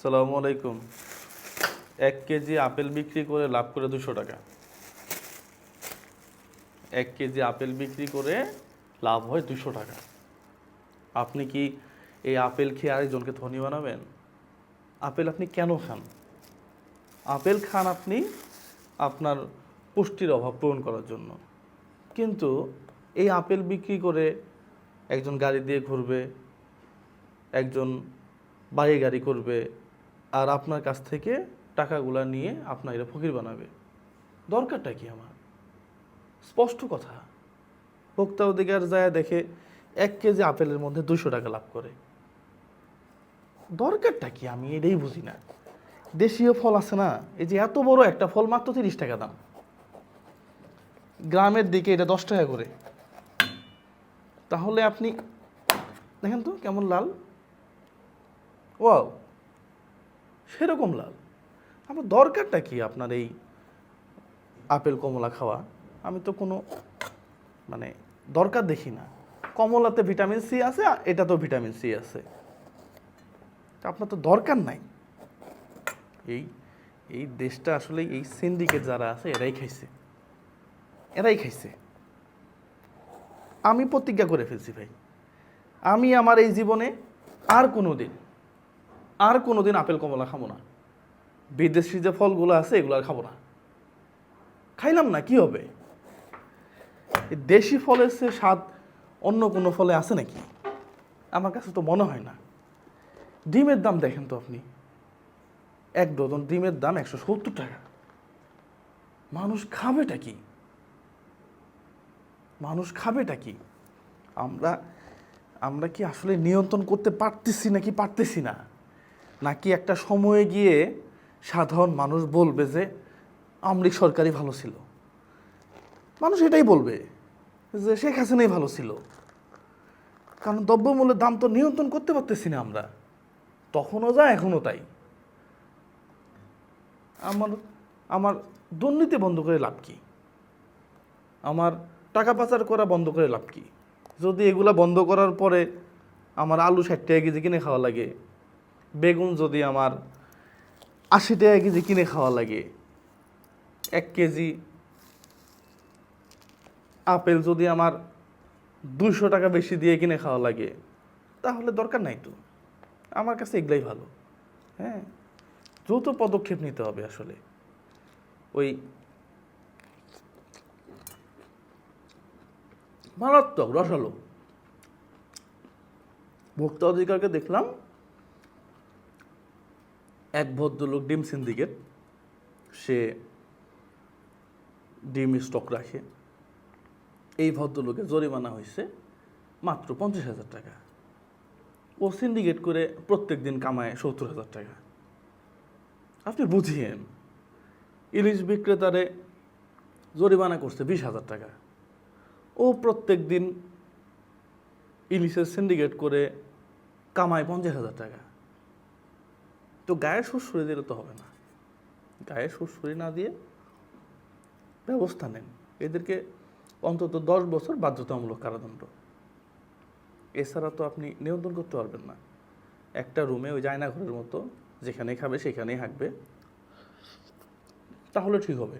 সালামু আলাইকুম। এক কেজি আপেল বিক্রি করে লাভ করে দুশো টাকা। এক কেজি আপেল বিক্রি করে লাভ হয় দুশো টাকা। আপনি কি এই আপেল খেয়ে আরেকজনকে ধনী বানাবেন? আপেল আপনি কেন খান? আপেল খান আপনি আপনার পুষ্টির অভাব পূরণ করার জন্য। কিন্তু এই আপেল বিক্রি করে একজন গাড়ি দিয়ে ঘুরবে, একজন বাড়ি গাড়ি করবে আর আপনার কাছ থেকে টাকাগুলা নিয়ে আপনার এটা ফকির বানাবে। দরকারটা কি আমার? স্পষ্ট কথা। ভোক্তা অধিকার যায় দেখে এক কেজি আপেলের মধ্যে দুশো টাকা লাভ করে। দরকারটা কি আমি এটাই বুঝি না। দেশীয় ফল আছে না, এই যে এত বড় একটা ফল মাত্র তিরিশ টাকা দাম। গ্রামের দিকে এটা দশ টাকা করে। তাহলে আপনি দেখেন তো কেমন লাল। ওয়াও। সেরকম লাল আমার দরকারটা কি আপনার এই আপেল কমলা খাওয়া? আমি তো কোনো মানে দরকার দেখি না। কমলাতে ভিটামিন সি আছে আর এটাতেও ভিটামিন সি আছে। আপনার তো দরকার নাই। এই এই দেশটা আসলে এই সিন্ডিকেট যারা আছে, এরাই খাইছে। এরাই খাইছে। আমি প্রতিজ্ঞা করে ফেলছি ভাই। আমি আমার এই জীবনে আর কোনো দিন আর কোনো দিন আপেল, কমলা খাব না। বিদেশি যে ফলগুলো আছে, এগুলো আর খাব না। খাইলাম না, কি হবে? দেশি ফলের সে স্বাদ অন্য কোনো ফলে আছে নাকি? আমার কাছে তো মনে হয় না। ডিমের দাম দেখেন তো আপনি। এক ডজন ডিমের দাম একশো সত্তর টাকা। মানুষ খাবেটা কি? মানুষ খাবেটা কি? আমরা আমরা কি আসলে নিয়ন্ত্রণ করতে পারতেছি নাকি পারতেছি না? নাকি একটা সময়ে গিয়ে সাধারণ মানুষ বলবে যে আমলিক সরকারই ভালো ছিল? মানুষ এটাই বলবে যে শেখ হাসিনাই ভালো ছিল। কারণ দ্রব্যমূল্যের দাম তো নিয়ন্ত্রণ করতে পারতেছি না আমরা। তখনও যা, এখনও তাই। আমার আমার দুর্নীতি বন্ধ করে লাভ কি? আমার টাকা পাচার করা বন্ধ করে লাভ কি? যদি এগুলা বন্ধ করার পরে আমার আলু ষাট টাকা কেজি কিনে খাওয়া লাগে বেগুন যদি আমার আশি টাকা কেজি কিনে খাওয়া লাগে, এক কেজি আপেল যদি আমার দুশো টাকা বেশি দিয়ে কিনে খাওয়া লাগে, তাহলে দরকার নাই তো। আমার কাছে এগুলাই ভালো। হ্যাঁ দ্রুত পদক্ষেপ নিতে হবে আসলে। ওই মারাত্মক, রসালো। ভোক্তা অধিকারকে দেখলাম এক ভদ্রলোক ডিম সিন্ডিকেট সে ডিম স্টক রাখে। এই ভদ্রলোকের জরিমানা হয়েছে মাত্র পঞ্চাশ হাজার টাকা। ও সিন্ডিকেট করে প্রত্যেক দিন কামায় সত্তর হাজার টাকা। আপনি বুঝিয়েন, ইলিশ বিক্রেতারে জরিমানা করছে বিশ হাজার টাকা। ও প্রত্যেক দিন ইলিশের সিন্ডিকেট করে কামায় পঞ্চাশ হাজার টাকা। তো গায়ে সুরসুরি দিলে তো হবে না। গায়ে সুরসুরি না দিয়ে ব্যবস্থা নেন। এদেরকে অন্তত দশ বছর বাধ্যতামূলক কারাদণ্ড। এছাড়া তো আপনি নিয়ন্ত্রণ করতে পারবেন না। একটা রুমে ওই জায়না ঘরের মতো, যেখানে খাবে সেখানেই হাঁকবে তাহলে ঠিক হবে।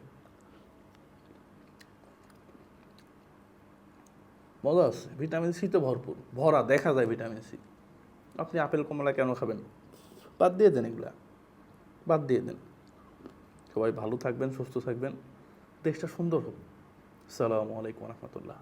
মজা আছে, ভিটামিন সি তো ভরপুর, ভরা, দেখা যায় ভিটামিন সি। আপনি আপেল কমলা কেন খাবেন? বাদ দিয়ে দেন এগুলা। বাদ দিয়ে দেন। সবাই ভালো থাকবেন, সুস্থ থাকবেন। দেশটা সুন্দর হোক। সালামু আলাইকুম রহমতুল্লাহ।